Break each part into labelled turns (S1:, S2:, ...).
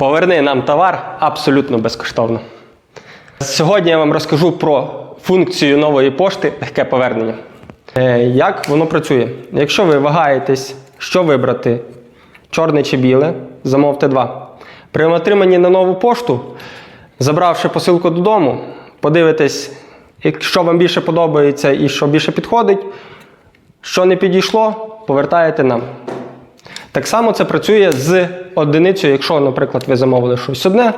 S1: Поверни нам товар абсолютно безкоштовно. Сьогодні я вам розкажу про функцію нової пошти легке повернення. Е, Як воно працює? Якщо ви вагаєтесь, що вибрати, чорне чи біле, замовте два. При отриманні на нову пошту, забравши посилку додому, подивитесь, що вам більше подобається і що більше підходить, що не підійшло, повертаєте нам. Так само це працює з одиницею, якщо, наприклад, ви замовили щось одне,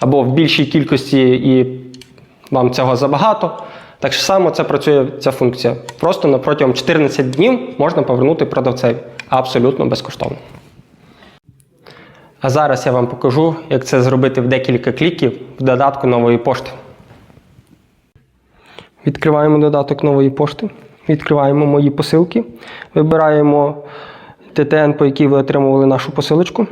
S1: або в більшій кількості і вам цього забагато. Так само це працює ця функція. Просто на протягом 14 днів можна повернути продавцеві абсолютно безкоштовно. А зараз я вам покажу, як це зробити в декілька кліків в додатку нової пошти. Відкриваємо додаток нової пошти, відкриваємо мої посилки, вибираємо ТТН, по якій ви отримували нашу посилочку.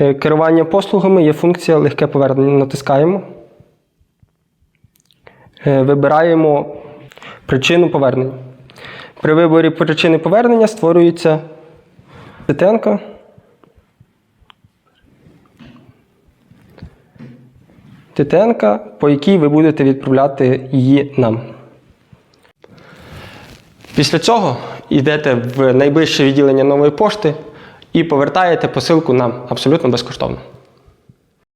S1: Е, Керування послугами є функція легке повернення. Натискаємо. Е, Вибираємо причину повернення. При виборі причини повернення створюється ТТН. ТТН, по якій ви будете відправляти її нам. Після цього йдете в найближче відділення нової пошти і повертаєте посилку нам абсолютно безкоштовно.